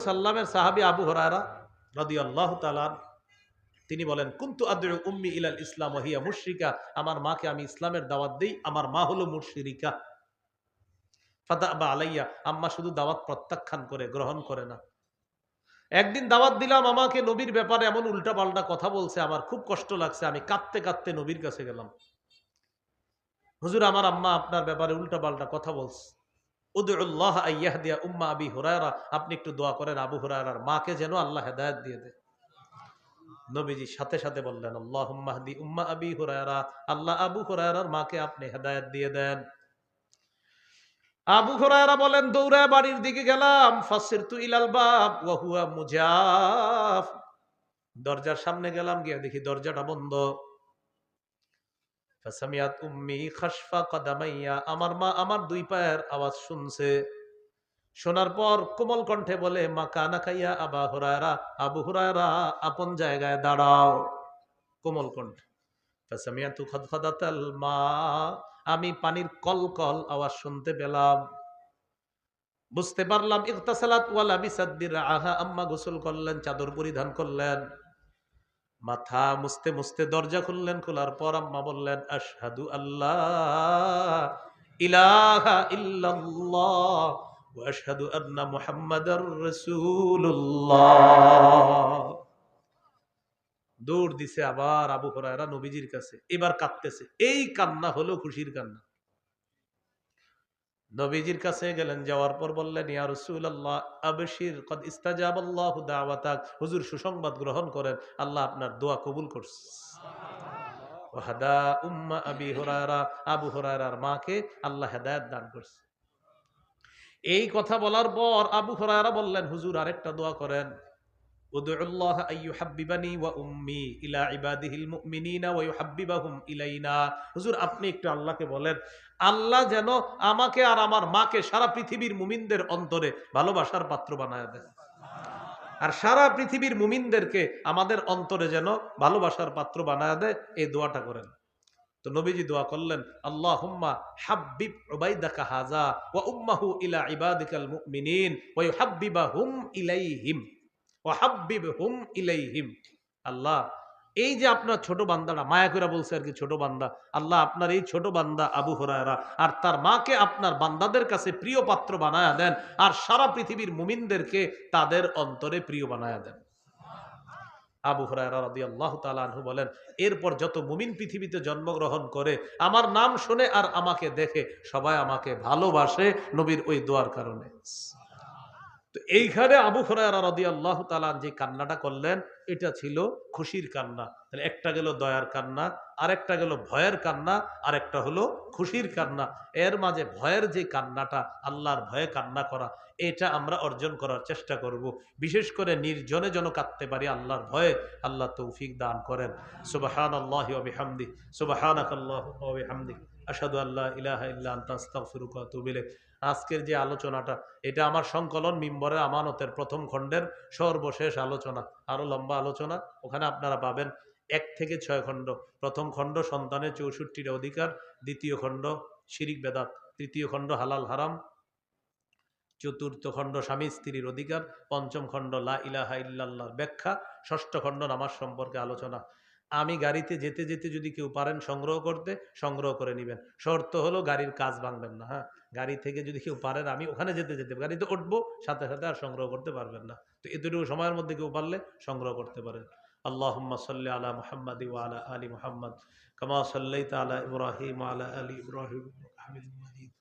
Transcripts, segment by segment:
সাল্লামের সাহাবি আবু হরারা রদি আল্লাহ তালান তিনি বলেন, কুন্তু আদু উম্মি ইলাল ইসলাম ওহিয়া মুশরিকা, আমার মাকে আমি ইসলামের দাওয়াত দেই, আমার মা হলো মুশরিকা। ফাদা বা আলাইয়া, আম্মা শুধু দাওয়াত প্রত্যাখ্যান করে, গ্রহণ করে না। একদিন দাওয়াত দিলাম, আমাকে নবীর ব্যাপারে এমন উল্টা পাল্টা কথা বলছে, আমার খুব কষ্ট লাগছে, আমি কাঁদতে কাঁদতে নবীর কাছে গেলাম। হুজুর, আমার আম্মা আপনার ব্যাপারে উল্টা পাল্টা কথা বলছে। উদুল্লাহ আইয়াহদিয়া উম্মা আবি হুরায়রা, আপনি একটু দোয়া করেন আবু হুরায়রার মাকে যেন আল্লাহ হেদায়েত দিয়ে দেয়। নবীজি সাথে সাথে বললেন আল্লাহ উম্মা আবি হুরায়রা, আল্লাহ আবু হুরায়রার মাকে আপনি হেদায়েত দিয়ে দেন। আবু হুরায়রা বলেন দৌড়ায় বাড়ির দিকে গেলাম ফাসিরতু ইলাল বাব, ওয়া হুয়া মুজাফ। দরজার সামনে গেলাম, গিয়ে দেখি দরজাটা বন্ধ। ফাসামিয়াত উম্মি খাসফা কাদামাইয়া, আমার মা আমার দুই পায়ের আওয়াজ শুনছে। শোনার পর কোমল কণ্ঠে বলে, মা কানা খাইয়া আবা হুরায়রা, আবু হুরায়রা, আপন জায়গায় দাঁড়াও। কোমল কণ্ঠে, ফাসামিয়াতু খাদখাদাতাল মা, আমি পানির কল কল আওয়াজ শুনতে পেলাম। বুঝতে পারলাম, ইগতাসালাত ওয়ালা বিসাদ্দির আহা আম্মা গোসল করলেন, চাদর পরিধান করলেন। মাথা মুছতে মুছতে দরজা খুললেন, খোলার পর আম্মা বললেন, আশহাদু আল্লাহ ইলাহা ইল্লাল্লাহ ওয়া আশহাদু আন্না মুহাম্মাদার রাসূলুল্লাহ। দৌড় দিছে আবার আবু হুরায়রা নবীজির কাছে। এবার কাঁদতেছে। এই কান্না হলো খুশির কান্না। নবীজির কাছে গেলেন যাওয়ার পর বললেন ইয়া রাসূলুল্লাহ আবশির কদ ইস্তাজাবাল্লাহু দাওয়াতাক। হুজুর সুসংবাদ গ্রহণ করেন আল্লাহ আপনার দোয়া কবুল করছে। ওয়াহাদা উম্মা আবি হুরায়রা আবু হুরায়রার মাকে আল্লাহ হেদায়েত দান করছে। এই কথা বলার পর আবু হুরায়রা বললেন হুজুর আরেকটা দোয়া করেন। ادعوا الله أن يحببني وأمي إلى عباده المؤمنين ويحببهم إلينا হুজুর আপনি একটু আল্লাহকে বলেন আল্লাহ যেন আমাকে আর আমার মাকে সারা পৃথিবীর মুমিনদের অন্তরে ভালোবাসার পাত্র বানায় দেন আর সারা পৃথিবীর মুমিনদেরকে আমাদের অন্তরে যেন ভালোবাসার পাত্র বানায় দেয় এই দোয়াটা করেন তো নবীজি দোয়া করলেন আল্লাহ হুম্মা হাব্বিব উবাইদাকা হাজা ওয়া উম্মাহু ইলা ইবাদিকাল মুমিনিন ওয়া ইউহাব্বিবাহুম ইলাইহিম আল্লাহ, এই যে আপনার ছোট বান্দাটা মায়া করে বলছে আর কি ছোট বান্দা, আল্লাহ আপনার এই ছোট বান্দা আবু হরায়রা আর তার মাকে আপনার বান্দাদের কাছে প্রিয় পাত্র বানায়া দেন আর সারা পৃথিবীর মুমিনদেরকে তাদের অন্তরে প্রিয় বানায়া দেন। আবু হরায়রা আল্লাহ বলেন, এরপর যত মুমিন পৃথিবীতে জন্মগ্রহণ করে, আমার নাম শুনে আর আমাকে দেখে সবাই আমাকে ভালোবাসে নবীর ওই দোয়ার কারণে। তো এইখানে আবু হরায়রা আল্লাহ তালান যে কান্নাটা করলেন, এটা ছিল খুশির কান্না। তাহলে একটা গেল দয়ার কান্না, আরেকটা গেল ভয়ের কান্না, আরেকটা হলো খুশির কান্না। এর মাঝে ভয়ের যে কান্নাটা, আল্লাহর ভয়ে কান্না করা, এটা আমরা অর্জন করার চেষ্টা করব। বিশেষ করে নির্জনে যেন কাঁদতে পারি আল্লাহর ভয়ে, আল্লাহ তৌফিক দান করেন। সুবাহান আল্লাহ হামদি সুবাহান আসাদু আল্লাহ ইলাহা ইল্লা আনতা, আস্তাগফিরুকা ইলাইক। আজকের যে আলোচনাটা, এটা আমার সংকলন মিম্বরের আমানতের প্রথম খণ্ডের সর্বশেষ আলোচনা, আরও লম্বা আলোচনা, ওখানে আপনারা পাবেন এক থেকে ছয় খণ্ড। প্রথম খণ্ড সন্তানের চৌষট্টির অধিকার, দ্বিতীয় খণ্ড শিরিক বেদাত, তৃতীয় খণ্ড হালাল হারাম, চতুর্থ খণ্ড স্বামী স্ত্রীর অধিকার, পঞ্চম খণ্ড লা ইলাহা ইল্লাল্লাহর ব্যাখ্যা, ষষ্ঠ খণ্ড নামাজ সম্পর্কে আলোচনা। আমি গাড়িতে যেতে যেতে যদি কেউ পারেন সংগ্রহ করতে সংগ্রহ করে নেবেন শর্ত হলো গাড়ির কাজ ভাঙবেন না হ্যাঁ গাড়ি থেকে যদি কেউ পারেন আমি ওখানে যেতে যেতে গাড়িতে উঠবো সাথে সাথে আর সংগ্রহ করতে পারবেন না তো এতটুকু সময়ের মধ্যে কেউ পারলে সংগ্রহ করতে পারেন আল্লাহ সাল্লি আলা মুহাম্মদ ওয়ালা আলী মুহাম্মদ কামা সাল্লাইতা আলা ইব্রাহিম আলা আলী ইব্রাহিম হামিদ মাজিদ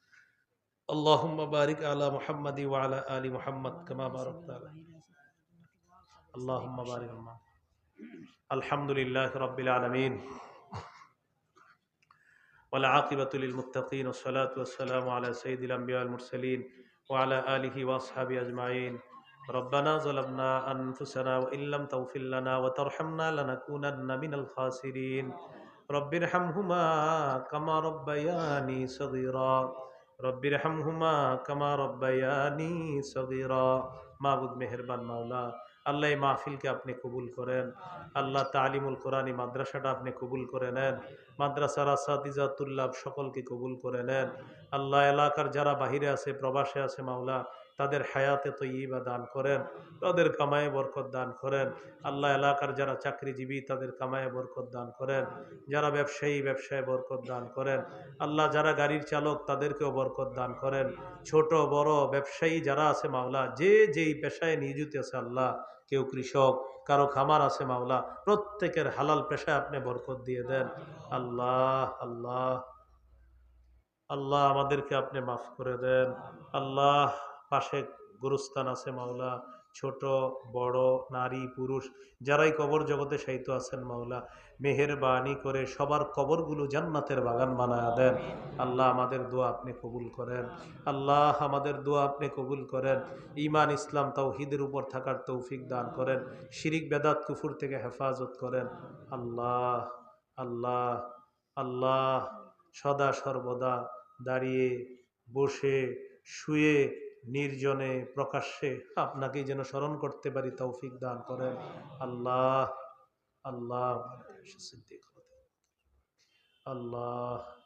اللهم بارك على محمد وعلى آل محمد كما باركت على اللهم بارك على الحمد لله رب العالمين. والعاقبة للمتقين والصلاة والسلام على سيد الأنبياء المرسلين وعلى آله وأصحابه أجمعين. ربنا ظلمنا أنفسنا وإن لم تغفر لنا وترحمنا لنكونن من الخاسرين. رب ارحمهما كما ربياني صغيرا. رب ارحمهما كما ربياني صغيرا. ما معبود مهربان مولا. আল্লাহ এই মাহফিলকে আপনি কবুল করেন। আল্লাহ তালিমুল কোরআনী মাদ্রাসাটা আপনি কবুল করে নেন। মাদ্রাসার আসাদিজাতুল্লাহ সকলকে কবুল করে নেন। আল্লাহ এলাকার যারা বাহিরে আছে, প্রবাসে আছে, মাওলা তাদের হায়াতে তৈবা দান করেন, তাদের কামায়ে বরকত দান করেন। আল্লাহ এলাকার যারা চাকরিজীবী, তাদের কামায়ে বরকত দান করেন। যারা ব্যবসায়ী, ব্যবসায় বরকত দান করেন। আল্লাহ যারা গাড়ির চালক, তাদেরকেও বরকত দান করেন। ছোট, বড় ব্যবসায়ী যারা আছে মাওলা, যে যেই পেশায় নিয়োজিত আছে আল্লাহ, কেউ কৃষক, কারও খামার আছে মাওলা, প্রত্যেকের হালাল পেশায় আপনি বরকত দিয়ে দেন। আল্লাহ আল্লাহ আল্লাহ আমাদেরকে আপনি মাফ করে দেন। আল্লাহ পাশে গুরুস্থান আছে মাওলা, ছোট, বড়, নারী, পুরুষ, যারাই কবর জগতে সাহিত্য আছেন মাওলা, মেহেরবানি করে সবার কবরগুলো জান্নাতের বাগান বানায় দেন। আল্লাহ আমাদের দোয়া আপনি কবুল করেন। আল্লাহ আমাদের দোয়া আপনি কবুল করেন। ইমান ইসলাম, তাওহিদের উপর থাকার তৌফিক দান করেন। শিরিক, বেদাত, কুফুর থেকে হেফাজত করেন। আল্লাহ আল্লাহ আল্লাহ সদা সর্বদা দাঁড়িয়ে, বসে, শুয়ে নির্জনে প্রকাশ্যে আপনাকে যেন স্মরণ করতে পারি তৌফিক দান করেন। আল্লাহ আল্লাহ আল্লাহ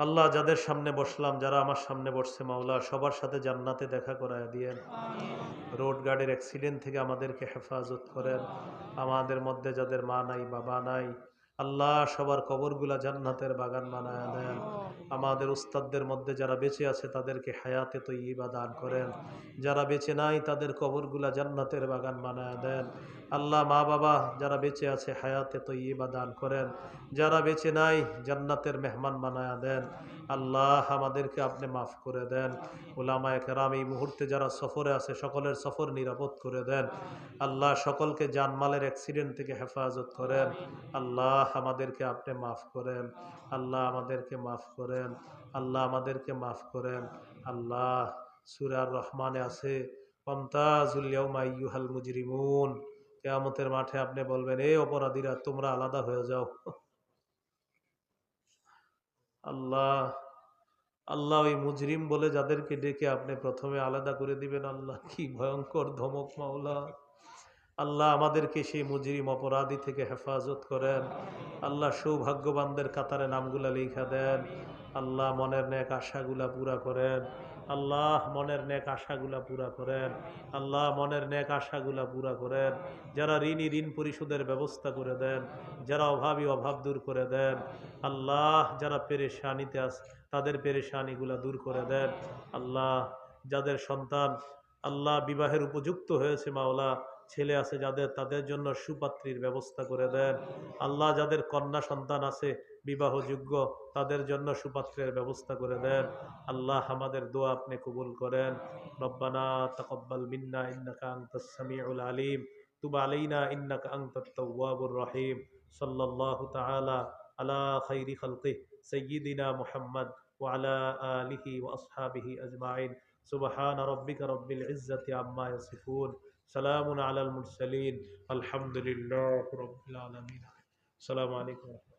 আল্লাহ যাদের সামনে বসলাম যারা আমার সামনে বসছে মাওলা সবার সাথে জান্নাতে দেখা করায় দিয়েন। রোড গার্ডের অ্যাক্সিডেন্ট থেকে আমাদেরকে হেফাজত করেন। আমাদের মধ্যে যাদের মা নাই বাবা নাই আল্লাহ সবার কবরগুলা জান্নাতের বাগান বানায় দেন। আমাদের উস্তাদদের মধ্যে যারা বেঁচে আছে তাদেরকে হায়াতে তৈবা দান করেন। যারা বেঁচে নাই তাদের কবরগুলা জান্নাতের বাগান বানায় দেন। আল্লাহ মা বাবা যারা বেঁচে আছে হায়াতে তো তৈবা দান করেন, যারা বেঁচে নাই জান্নাতের মেহমান বানায়া দেন। আল্লাহ আমাদেরকে আপনি মাফ করে দেন। ওলামায় কেরাম এই মুহূর্তে যারা সফরে আছে সকলের সফর নিরাপদ করে দেন। আল্লাহ সকলকে জানমালের অ্যাক্সিডেন্ট থেকে হেফাজত করেন। আল্লাহ আমাদেরকে আপনি মাফ করেন। আল্লাহ আমাদেরকে মাফ করেন। আল্লাহ আমাদেরকে মাফ করেন। আল্লাহ সুরার রহমানে আছে পমতাজুল মুজরিমুন। কেয়ামতের মাঠে আপনি বলবেন এই অপরাধীরা, তোমরা আলাদা হয়ে যাও। আল্লাহ আল্লাহ ওই মুজরিম বলে যাদেরকে ডেকে আপনি প্রথমে আলাদা করে দিবেন। আল্লাহ, কি ভয়ঙ্কর ধমক, মাওলা। আল্লাহ আমাদেরকে সেই মুজরিম অপরাধী থেকে হেফাজত করেন। আল্লাহ সৌভাগ্যবানদের কাতারে নামগুলা লিখা দেন। আল্লাহ মনের নেক আশাগুলা পুরা করেন। আল্লাহ মনের নেক আশাগুলা পুরা করেন। আল্লাহ মনের নেক আশাগুলা পুরা করেন। যারা ঋণী ঋণ পরিশোধের ব্যবস্থা করে দেন, যারা অভাবী অভাব দূর করে দেন, আল্লাহ যারা পেরেশানিতে আস তাদের পেরেশানিগুলা দূর করে দেন। আল্লাহ যাদের সন্তান, আল্লাহ বিবাহের উপযুক্ত হয়েছে মাওলা ছেলে আছে যাদের, তাদের জন্য সুপাত্রীর ব্যবস্থা করে দেন। আল্লাহ যাদের কন্যা সন্তান আছে, বিবাহযোগ্য, তাদের জন্য সুপাত্রের ব্যবস্থা করে দেন। আল্লাহ আমাদের দোয়া আপনি কবুল করেন। রব্বানা তকব্বাল মিন্না ইন্নাকা আনতাস সামিউল আলিম। তুব আলাইনা ইন্নাকা আনতাত তাওয়াবুর রহিম। সাল্লাল্লাহু তাআলা আলা খাইরি খালকি সাইয়্যিদিনা মুহাম্মদ ওয়া আলা আলিহি ওয়া আসহাবিহি আজমাইন। সুবহান রাব্বিকা রাব্বিল ইজ্জতি আম্মা ইয়াসিফুন। سلام على المرسلين الحمد لله رب العالمين. السلام عليكم ورحمة الله.